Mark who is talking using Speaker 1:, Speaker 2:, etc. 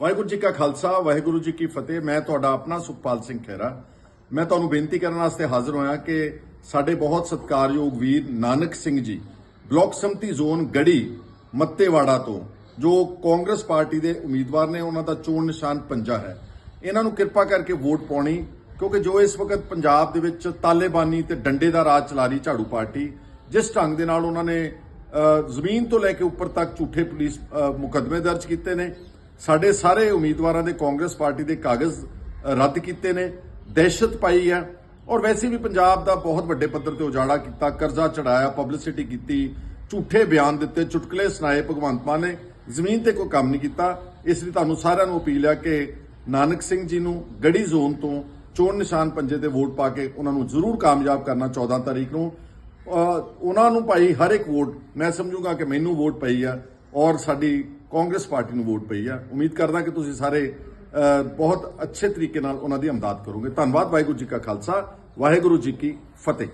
Speaker 1: ਵਾਹਿਗੁਰੂ ਜੀ ਕਾ ਖਾਲਸਾ ਵਾਹਿਗੁਰੂ ਜੀ ਕੀ ਫਤਿਹ। ਮੈਂ ਤੁਹਾਡਾ ਆਪਣਾ ਸੁਖਪਾਲ ਸਿੰਘ ਖਹਿਰਾ। ਮੈਂ ਤੁਹਾਨੂੰ ਬੇਨਤੀ ਕਰਨ ਵਾਸਤੇ ਹਾਜ਼ਰ ਹੋਇਆ ਕਿ ਸਾਡੇ ਬਹੁਤ ਸਤਿਕਾਰਯੋਗ ਵੀਰ ਨਾਨਕ ਸਿੰਘ ਜੀ ਬਲਾਕ ਸੰਮਤੀ ਜ਼ੋਨ ਗੜੀ ਮੱਤੇਵਾੜਾ ਤੋਂ ਜੋ ਕਾਂਗਰਸ ਪਾਰਟੀ ਦੇ ਉਮੀਦਵਾਰ ਨੇ ਉਹਨਾਂ ਦਾ ਚੋਣ ਨਿਸ਼ਾਨ ਪੰਜਾ ਹੈ। ਇਹਨਾਂ ਨੂੰ ਕਿਰਪਾ ਕਰਕੇ ਵੋਟ ਪਾਉਣੀ ਕਿਉਂਕਿ ਜੋ ਇਸ ਵਕਤ ਪੰਜਾਬ ਦੇ ਵਿੱਚ ਤਾਲੇਬਾਨੀ ਤੇ ਡੰਡੇ ਦਾ ਰਾਜ ਚਲਾ ਰਹੀ ਝਾੜੂ ਪਾਰਟੀ ਜਿਸ ਢੰਗ ਦੇ ਨਾਲ ਉਹਨਾਂ ਨੇ ਜ਼ਮੀਨ ਤੋਂ ਲੈ ਕੇ ਉੱਪਰ ਤੱਕ ਝੂਠੇ ਪੁਲਿਸ ਅ, ਮੁਕੱਦਮੇ ਦਰਜ ਕੀਤੇ ਨੇ। ਸਾਡੇ ਸਾਰੇ ਉਮੀਦਵਾਰਾਂ ਦੇ ਕਾਂਗਰਸ ਪਾਰਟੀ ਦੇ ਕਾਗਜ਼ ਰੱਦ ਕੀਤੇ ਨੇ, ਦਹਿਸ਼ਤ ਪਾਈ ਹੈ। ਔਰ ਵੈਸੇ ਵੀ ਪੰਜਾਬ ਦਾ ਬਹੁਤ ਵੱਡੇ ਪੱਧਰ ਤੇ ਉਜਾੜਾ ਕੀਤਾ, ਕਰਜ਼ਾ ਚੜਾਇਆ ਪਬਲਿਸਿਟੀ ਕੀਤੀ, ਝੂਠੇ ਬਿਆਨ ਦਿੱਤੇ, ਚੁਟਕਲੇ ਸੁਣਾਏ ਭਗਵੰਤ ਮਾਨ ਨੇ, ਜ਼ਮੀਨ ਤੇ ਕੋਈ ਕੰਮ ਨਹੀਂ ਕੀਤਾ। ਇਸ ਲਈ ਤੁਹਾਨੂੰ ਸਾਰਿਆਂ ਨੂੰ ਅਪੀਲ ਹੈ ਕਿ ਨਾਨਕ ਸਿੰਘ ਜੀ ਨੂੰ ਗੜੀ ਜ਼ੋਨ ਤੋਂ ਚੋਣ ਨਿਸ਼ਾਨ ਪੰਜੇ ਤੇ ਵੋਟ ਪਾ ਕੇ ਉਹਨਾਂ ਨੂੰ ਜ਼ਰੂਰ ਕਾਮਯਾਬ ਕਰਨਾ 14 ਤਾਰੀਖ ਨੂੰ। ਉਹਨਾਂ ਨੂੰ ਭਾਈ ਹਰ ਇੱਕ ਵੋਟ, ਮੈਂ ਸਮਝੂਗਾ ਕਿ ਮੈਨੂੰ ਵੋਟ ਪਈ ਆ। ਔਰ ਸਾਡੀ ਕਾਂਗਰਸ ਪਾਰਟੀ ਨੂੰ ਵੋਟ ਪਈ ਆ। ਉਮੀਦ ਕਰਦਾ ਕਿ ਤੁਸੀਂ ਸਾਰੇ ਬਹੁਤ ਅੱਛੇ ਤਰੀਕੇ ਨਾਲ ਉਹਨਾਂ ਦੀ ਹਮਦਰਦ ਕਰੋਗੇ। ਧੰਨਵਾਦ ਵਾਹਿਗੁਰੂ ਜੀ ਕਾ ਖਾਲਸਾ। ਵਾਹਿਗੁਰੂ ਜੀ ਕੀ ਫਤਿਹ।